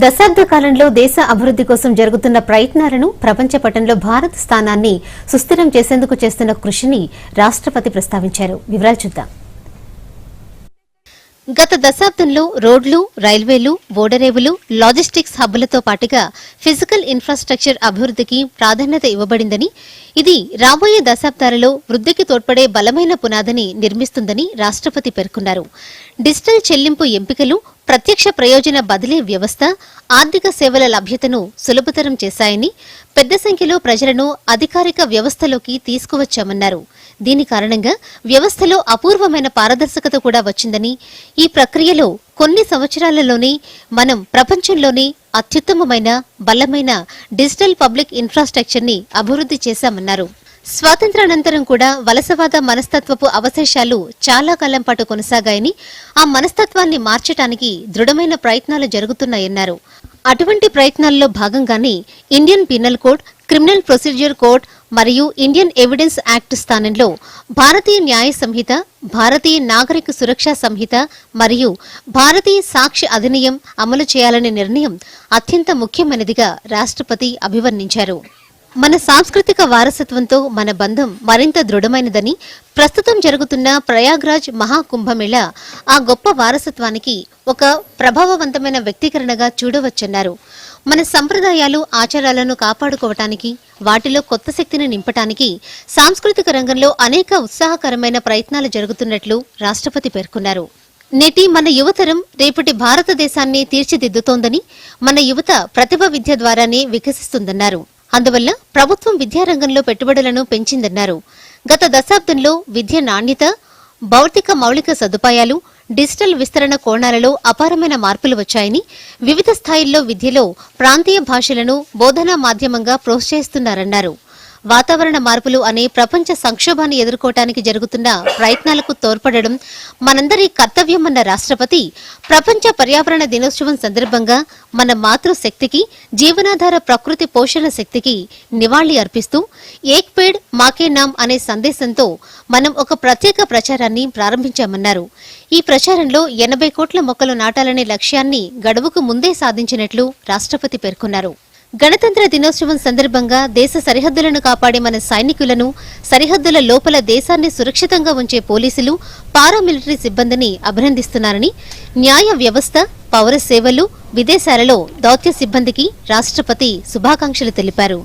దశాబ్ద కాలంలో దేశ అభివృద్ది కోసం జరుగుతున్న ప్రయత్నాలను ప్రపంచ పటంలో భారత్ స్థానాన్ని సుస్థిరం చేసేందుకు చేస్తున్న కృషిని రాష్ట్రపతి ప్రస్తావించారు. వివరాలు చూద్దాం. గత దశాబ్దంలో రోడ్లు రైల్వేలు ఓడరేవులు లాజిస్టిక్స్ హబ్బులతో పాటుగా ఫిజికల్ ఇన్ఫ్రాస్ట్రక్చర్ అభివృద్ధికి ప్రాధాన్యత ఇవ్వబడిందని ఇది రాబోయే దశాబ్దాలలో వృద్ధికి తోడ్పడే బలమైన పునాదిని నిర్మిస్తుందని రాష్ట్రపతి పేర్కొన్నారు. డిజిటల్ చెల్లింపు ఎంపికలు ప్రత్యక్ష ప్రయోజన బదిలీ వ్యవస్థ ఆర్థిక సేవల లభ్యతను సులభతరం చేశాయని పెద్ద సంఖ్యలో ప్రజలను అధికారిక వ్యవస్థలోకి తీసుకువచ్చామన్నారు. దీని కారణంగా వ్యవస్థలో అపూర్వమైన పారదర్శకత కూడా వచ్చిందని ఈ ప్రక్రియలో కొన్ని సంవత్సరాలలోనే మనం ప్రపంచంలోనే అత్యుత్తమమైన బలమైన డిజిటల్ పబ్లిక్ ఇన్ఫ్రాస్ట్రక్చర్ని అభివృద్ధి చేశామన్నారు. స్వాతంత్రానంతరం కూడా వలసవాద మనస్తత్వపు అవశేషాలు చాలా కాలం పాటు కొనసాగాయని ఆ మనస్తత్వాన్ని మార్చటానికి దృఢమైన ప్రయత్నాలు జరుగుతున్నాయన్నారు. అటువంటి ప్రయత్నాల్లో భాగంగానే Indian Penal Code Criminal Procedure Code మరియు ఇండియన్ ఎవిడెన్స్ యాక్ట్ స్థానంలో భారతీయ న్యాయ సంహిత భారతీయ నాగరిక సురక్షా సంహిత మరియు భారతీయ సాక్షి అధినియం అమలు చేయాలనే నిర్ణయం అత్యంత ముఖ్యమైనదిగా రాష్ట్రపతి అభివర్ణించారు. మన సాంస్కృతిక వారసత్వంతో మన బంధం మరింత దృఢమైనదని ప్రస్తుతం జరుగుతున్న ప్రయాగ్రాజ్ మహాకుంభమేళ ఆ గొప్ప వారసత్వానికి ఒక ప్రభావవంతమైన వ్యక్తీకరణగా చూడవచ్చన్నారు. మన సంప్రదాయాలు ఆచారాలను కాపాడుకోవటానికి వాటిలో కొత్త శక్తిని నింపటానికి సాంస్కృతిక రంగంలో అనేక ఉత్సాహకరమైన ప్రయత్నాలు జరుగుతున్నట్లు రాష్ట్రపతి పేర్కొన్నారు. నేటి మన యువతరం రేపటి భారతదేశాన్ని తీర్చిదిద్దుతోందని మన యువత ప్రతిభ విద్య ద్వారానే వికసిస్తుందన్నారు. అందువల్ల ప్రభుత్వం విద్యారంగంలో పెట్టుబడులను పెంచిందన్నారు. గత దశాబ్దంలో విద్య నాణ్యత భౌతిక మౌలిక సదుపాయాలు డిజిటల్ విస్తరణ కోణాలలో అపారమైన మార్పులు వచ్చాయని వివిధ స్థాయిల్లో విద్యలో ప్రాంతీయ భాషలను బోధనా మాధ్యమంగా ప్రోత్సహిస్తున్నారన్నారు. వాతావరణ మార్పులు అనే ప్రపంచ సంక్షోభాన్ని ఎదుర్కోవటానికి జరుగుతున్న ప్రయత్నాలకు తోడ్పడడం మనందరి కర్తవ్యమన్న రాష్ట్రపతి ప్రపంచ పర్యావరణ దినోత్సవం సందర్భంగా మన మాతృశక్తికి జీవనాధార ప్రకృతి పోషణ శక్తికి నివాళి అర్పిస్తూ ఏక్ పేడ్ మాకే నామ్ అనే సందేశంతో మనం ఒక ప్రత్యేక ప్రచారాన్ని ప్రారంభించామన్నారు. ఈ ప్రచారంలో ఎనభై కోట్ల మొక్కలు నాటాలనే లక్ష్యాన్ని గడువుకు ముందే సాధించినట్లు రాష్ట్రపతి పేర్కొన్నారు. గణతంత్ర దినోత్సవం సందర్భంగా దేశ సరిహద్దులను కాపాడే మన సైనికులను సరిహద్దుల లోపల దేశాన్ని సురక్షితంగా ఉంచే పోలీసులు పారామిలిటరీ సిబ్బందిని అభినందిస్తున్నారని న్యాయ వ్యవస్థ పౌర సేవలు విదేశాలలో దౌత్య సిబ్బందికి రాష్ట్రపతి శుభాకాంక్షలు తెలిపారు.